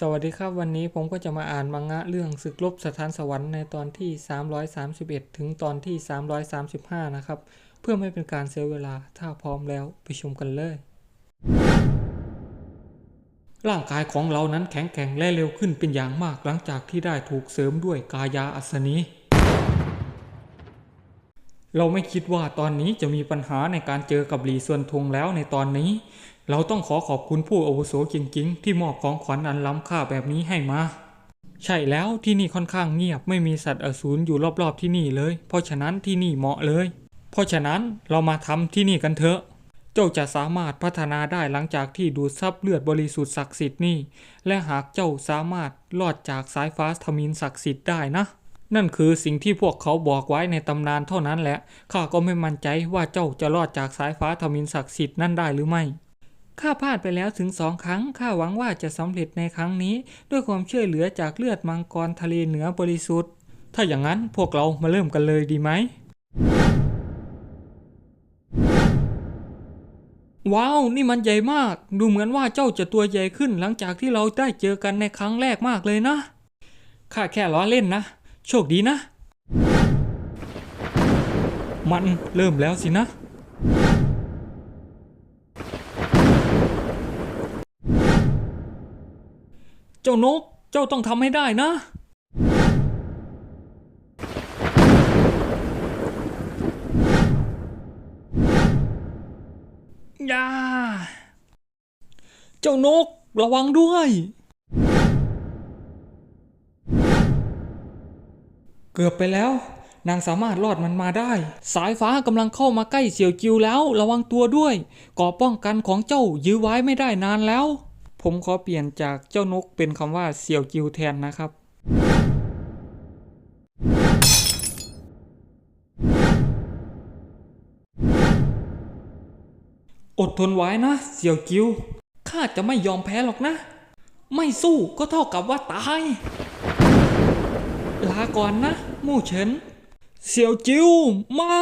สวัสดีครับวันนี้ผมก็จะมาอ่านมังงะเรื่องศึกลบสถานสวรรค์ในตอนที่ 331 ถึงตอนที่ 335 นะครับ เพื่อไม่เป็นการเสียเวลาถ้าพร้อมแล้วไปชมกันเลย ร่างกายของเรานั้นแข็งแกร่งและเร็วขึ้นเป็นอย่างมากหลังจากที่ได้ถูกเสริมด้วยกายาอัศนี เราไม่คิดว่าตอนนี้จะมีปัญหาในการเจอกับหลีส่วนทงแล้วในตอนนี้ เราต้องขอขอบคุณผู้อาวุโสจริงๆ ที่มอบของขวัญอันล้ำค่าแบบนี้ให้มา ใช่แล้วที่นี่ค่อนข้างเงียบไม่มีสัตว์อสูรอยู่รอบๆที่นี่เลย เพราะฉะนั้นที่นี่เหมาะเลย เพราะฉะนั้นเรามาทำที่นี่กันเถอะ เจ้าจะสามารถพัฒนาได้หลังจากที่ดูดซับเลือดบริสุทธิ์ศักดิ์สิทธิ์นี่ และหากเจ้าสามารถรอดจากสายฟ้าทมินศักดิ์สิทธิ์ได้นะนั่นคือสิ่งที่พวกเขาบอกไว้ในตำนานเท่านั้นแหละ ข้าก็ไม่มั่นใจว่าเจ้าจะรอดจากสายฟ้าทมินศักดิ์สิทธิ์นั่นได้หรือไม่ ข้าพลาดไปแล้วถึงสองครั้ง ข้าหวังว่าจะสำเร็จในครั้งนี้ ด้วยความช่วยเหลือจากเลือดมังกรทะเลเหนือบริสุทธิ์ ถ้าอย่างนั้นพวกเรามาเริ่มกันเลยดีไหม ว้าว นี่มันใหญ่มาก ดูเหมือนว่าเจ้าจะตัวใหญ่ขึ้นหลังจากที่เราได้เจอกันในครั้งแรกมากเลยนะ ข้าแค่ล้อเล่นนะ โชคดีนะ มันเริ่มแล้วสินะ เจ้านก เจ้าต้องทำให้ได้นะ อย่า เจ้านกระวังด้วย เกือบไปแล้ว นางสามารถรอดมันมาได้ สายฟ้ากำลังเข้ามาใกล้เสี่ยวจิวแล้ว ระวังตัวด้วยก่อป้องกันของเจ้ายื้อไว้ไม่ได้นานแล้ว ผมขอเปลี่ยนจากเจ้านกเป็นคำว่าเสี่ยวจิวแทนนะครับ อดทนไว้นะ เสี่ยวจิว ข้าจะไม่ยอมแพ้หรอกนะ ไม่สู้ก็เท่ากับว่าตาย ลาก่อนนะ มู่เฉิน เสี่ยวจิวไม่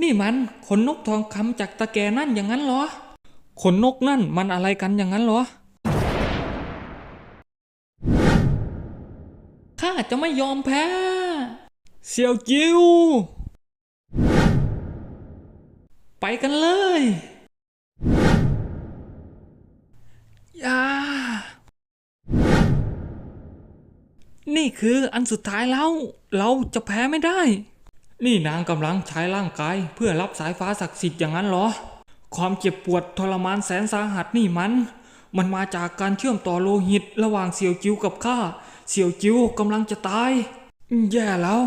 นี่มันขนนกทองคำจากตะแกนั่นอย่างนั้นเหรอ ขนนกนั่นมันอะไรกันอย่างนั้นเหรอ ข้าจะไม่ยอมแพ้ เสี่ยวจิว ไปกันเลยอย่านี่คืออันสุดท้ายแล้ว เราจะแพ้ไม่ได้ นี่นางกำลังใช้ร่างกายเพื่อรับสายฟ้าศักดิ์สิทธิ์อย่างนั้นเหรอ ความเจ็บปวดทรมานแสนสาหัสนี่มัน มันมาจากการเชื่อมต่อโลหิตระหว่างเสี่ยวจิวกับข้า เสี่ยวจิวกำลังจะตาย แย่แล้ว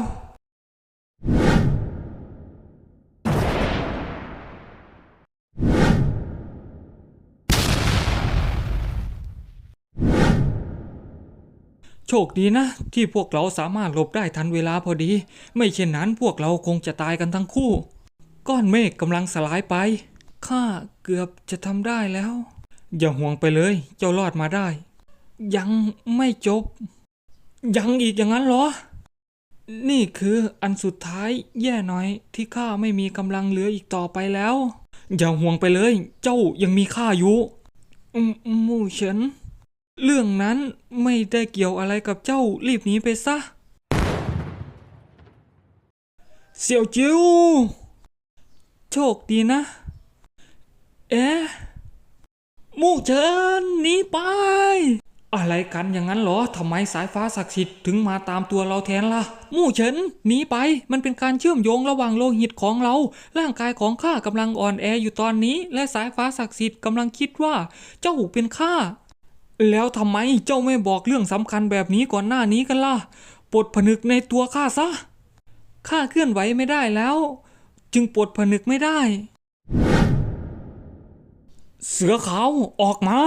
โชคดีนะ ที่พวกเราสามารถหลบได้ทันเวลาพอดี ไม่เช่นนั้นพวกเราคงจะตายกันทั้งคู่ ก้อนเมฆกำลังสลายไป ข้าเกือบจะทำได้แล้ว อย่าห่วงไปเลย เจ้ารอดมาได้ ยังไม่จบ ยังอีกอย่างนั้นเหรอ นี่คืออันสุดท้ายแย่หน่อยที่ข้าไม่มีกำลังเหลืออีกต่อไปแล้ว อย่าห่วงไปเลย เจ้ายังมีข้าอยู่มหมู่เฉินเรื่องนั้นไม่ได้เกี่ยวอะไรกับเจ้ารีบหนีไปซะ เสี่ยวจิวโชคดีนะ เอ๊ะมู่เฉินหนีไป อะไรกันอย่างนั้นเหรอทำไมสายฟ้าศักดิ์สิทธิ์ถึงมาตามตัวเราแทนล่ะ มู่เฉินหนีไปมันเป็นการเชื่อมโยงระหว่างโลหิตของเรา ร่างกายของข้ากำลังอ่อนแออยู่ตอนนี้ และสายฟ้าศักดิ์สิทธิ์กำลังคิดว่า เจ้าเป็นข้าแล้วทำไมเจ้าไม่บอกเรื่องสำคัญแบบนี้ก่อนหน้านี้กันล่ะปลดผนึกในตัวข้าซะข้าเคลื่อนไหวไม่ได้แล้ว จึงปลดผนึกไม่ได้ เสือขาวออกมา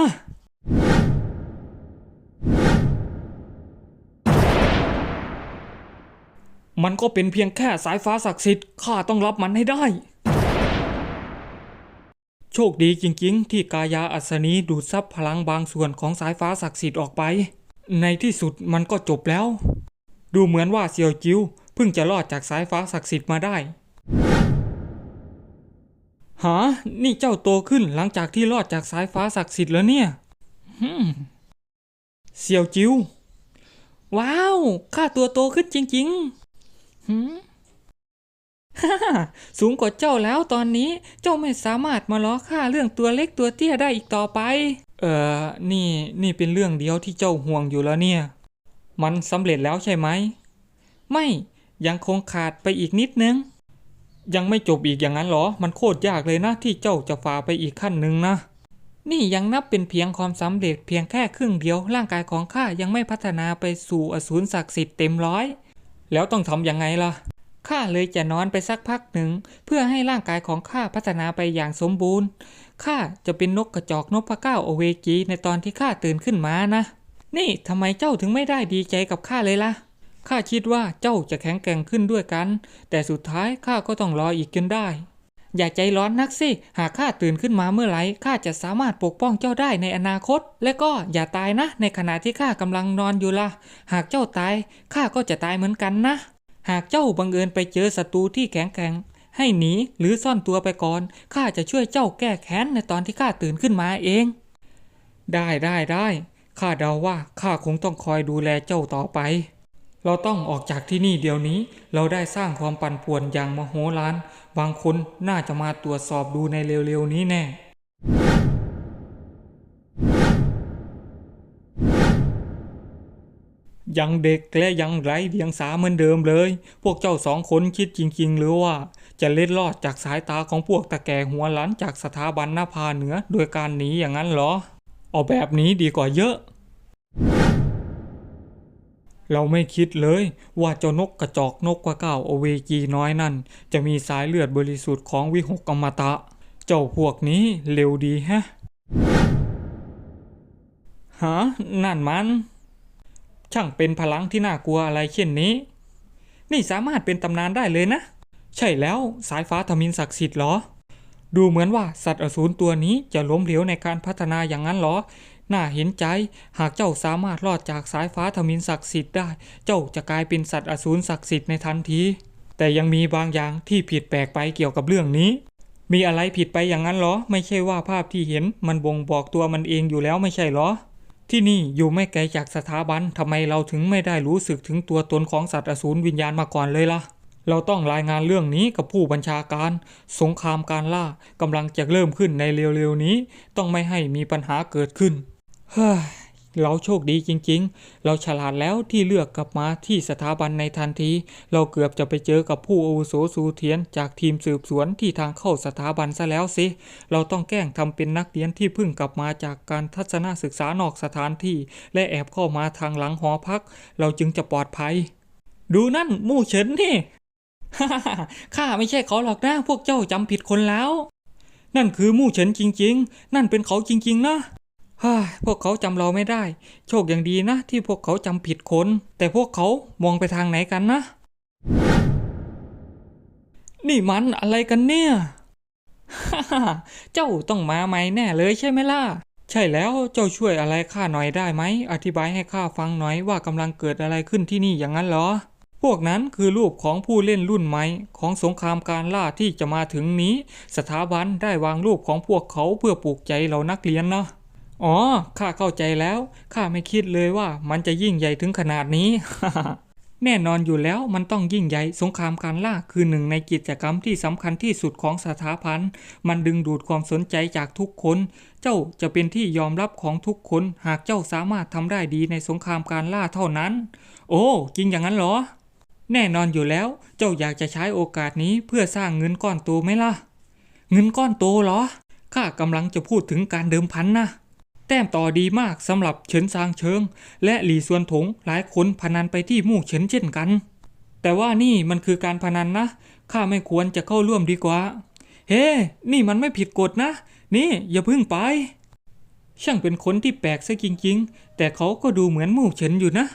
มันก็เป็นเพียงแค่สายฟ้าศักดิ์สิทธิ์ข้าต้องรับมันให้ได้ โชคดีจริงๆ ที่กายาอัศนีดูดซับพลังบางส่วนของสายฟ้าศักดิ์สิทธิ์ออกไป ในที่สุดมันก็จบแล้ว ดูเหมือนว่าเซียวจิวเพิ่งจะรอดจากสายฟ้าศักดิ์สิทธิ์มาได้ หา นี่เจ้าโตขึ้นหลังจากที่รอดจากสายฟ้าศักดิ์สิทธิ์แล้วเนี่ยฮึเสี่ยวจิว ว้าว ข้าตัวโตขึ้นจริงๆหืมฮ่าฮ่าสูงกว่าเจ้าแล้วตอนนี้ เจ้าไม่สามารถมาล้อข้าเรื่องตัวเล็กตัวเตี้ยได้อีกต่อไป เอ่อ นี่ นี่เป็นเรื่องเดียวที่เจ้าห่วงอยู่แล้วเนี่ย มันสำเร็จแล้วใช่ไหม ไม่ ยังคงขาดไปอีกนิดนึง ยังไม่จบอีกอย่างนั้นเหรอ มันโคตรยากเลยนะที่เจ้าจะฝ่าไปอีกขั้นหนึ่งนะ นี่ยังนับเป็นเพียงความสำเร็จเพียงแค่ครึ่งเดียว ร่างกายของข้ายังไม่พัฒนาไปสู่อสูรศักดิ์สิทธิ์เต็มร้อย แล้วต้องทำยังไงล่ะ ข้าเลยจะนอนไปสักพักหนึ่ง เพื่อให้ร่างกายของข้าพัฒนาไปอย่างสมบูรณ์ ข้าจะเป็นนกกระจอกนกพะเก้าโอเวจีในตอนที่ข้าตื่นขึ้นมานะ นี่ทำไมเจ้าถึงไม่ได้ดีใจกับข้าเลยล่ะ ข้าคิดว่าเจ้าจะแข็งแกร่งขึ้นด้วยกัน แต่สุดท้ายข้าก็ต้องรออีกจนได้ อย่าใจร้อนนักสิ หากข้าตื่นขึ้นมาเมื่อไหร่ข้าจะสามารถปกป้องเจ้าได้ในอนาคต และก็อย่าตายนะ ในขณะที่ข้ากำลังนอนอยู่ละหากเจ้าตายข้าก็จะตายเหมือนกันนะ หากเจ้าบังเอิญไปเจอศัตรูที่แข็งแกร่งให้หนีหรือซ่อนตัวไปก่อนข้าจะช่วยเจ้าแก้แค้นในตอนที่ข้าตื่นขึ้นมาเอง ได้ได้ได้ข้าเดาว่าข้าคงต้องคอยดูแลเจ้าต่อไป เราต้องออกจากที่นี่เดี๋ยวนี้ เราได้สร้างความปั่นป่วนอย่างมโหฬารบางคนน่าจะมาตรวจสอบดูในเร็วๆนี้แน่ ยังเด็กและยังไร้เดียงสาเหมือนเดิมเลย พวกเจ้าสองคนคิดจริง ๆ หรือว่า จะเล็ดลอดจากสายตาของพวกตะแก่หัวหลันจากสถาบันหน้าพาเหนือโดยการหนีอย่างนั้นเหรอ เอาแบบนี้ดีกว่าเยอะ เราไม่คิดเลยว่าเจ้านกกระจอกนกกระเก้าโอเวจีน้อยนั่น จะมีสายเลือดบริสุทธิ์ของวิหกอมตะ เจ้าพวกนี้เร็วดีแฮะฮะนั่นมัน ช่างเป็นพลังที่น่ากลัวอะไรเช่นนี้ นี่สามารถเป็นตำนานได้เลยนะ ใช่แล้วสายฟ้าทมินศักดิ์สิทธิ์เหรอ ดูเหมือนว่าสัตว์อสูรตัวนี้จะล้มเหลวในการพัฒนาอย่างนั้นเหรอ น่าเห็นใจ หากเจ้าสามารถรอดจากสายฟ้าทมินศักดิ์สิทธิ์ได้ เจ้าจะกลายเป็นสัตว์อสูรศักดิ์สิทธิ์ในทันที แต่ยังมีบางอย่างที่ผิดแปลกไปเกี่ยวกับเรื่องนี้ มีอะไรผิดไปอย่างนั้นเหรอ ไม่ใช่ว่าภาพที่เห็นมันบ่งบอกตัวมันเองอยู่แล้วไม่ใช่เหรอ ที่นี่อยู่ไม่ไกลจากสถาบันทำไมเราถึงไม่ได้รู้สึกถึงตัวตนของสัตว์อสูรวิญญาณมาก่อนเลยล่ะเราต้องรายงานเรื่องนี้กับผู้บัญชาการ สงครามการล่ากำลังจะเริ่มขึ้นในเร็วๆนี้ ต้องไม่ให้มีปัญหาเกิดขึ้น เฮ้ยเราโชคดีจริง ๆ เราฉลาดแล้วที่เลือกกลับมาที่สถาบันในทันที เราเกือบจะไปเจอกับผู้อาวุโสสูเทียนจากทีมสืบสวนที่ทางเข้าสถาบันซะแล้วสิ เราต้องแกล้งทำเป็นนักเรียนที่เพิ่งกลับมาจากการทัศนศึกษานอกสถานที่ และแอบเข้ามาทางหลังหอพัก เราจึงจะปลอดภัย ดูนั่นมู่เฉินนี่ข้าไม่ใช่เขาหรอกนะพวกเจ้าจำผิดคนแล้ว นั่นคือมู่เฉินจริง ๆ นั่นเป็นเขาจริง ๆ นะ ฮ่าพวกเขาจำเราไม่ได้ โชคอย่างดีนะ ที่พวกเขาจำผิดคน แต่พวกเขามองไปทางไหนกันนะ นี่มันอะไรกันเนี่ยฮ่าเจ้าต้องมาใหม่แน่เลยใช่ไหมล่ะ ใช่แล้วเจ้าช่วยอะไรข้าหน่อยได้ไหม อธิบายให้ข้าฟังหน่อยว่ากำลังเกิดอะไรขึ้นที่นี่อย่างนั้นเหรอ พวกนั้นคือรูปของผู้เล่นรุ่นใหม่ของสงครามการล่าที่จะมาถึงนี้ สถาบันได้วางรูปของพวกเขาเพื่อปลูกใจเรานักเรียนนะ อ๋อ ข้าเข้าใจแล้ว ข้าไม่คิดเลยว่ามันจะยิ่งใหญ่ถึงขนาดนี้ แน่นอนอยู่แล้วมันต้องยิ่งใหญ่ สงครามการล่าคือหนึ่งในกิจกรรมที่สำคัญที่สุดของสถาพันธ์มันดึงดูดความสนใจจากทุกคน เจ้าจะเป็นที่ยอมรับของทุกคน หากเจ้าสามารถทำได้ดีในสงครามการล่าเท่านั้น โอ้จริงอย่างนั้นเหรอ แน่นอนอยู่แล้ว เจ้าอยากจะใช้โอกาสนี้เพื่อสร้างเงินก้อนโตไหมล่ะ เงินก้อนโตเหรอ ข้ากำลังจะพูดถึงการเดิมพันนะ แต้มต่อดีมากสำหรับเฉินซางเชิง และหลี่ซวนถงหลายคนพนันไปที่มู่เฉินเช่นกัน แต่ว่านี่มันคือการพนันนะ ข้าไม่ควรจะเข้าร่วมดีกว่า เฮ้นี่มันไม่ผิดกฎนะ นี่อย่าเพึ่งไป ช่างเป็นคนที่แปลกซะจริงๆ แต่เขาก็ดูเหมือนมู่เฉินอยู่นะ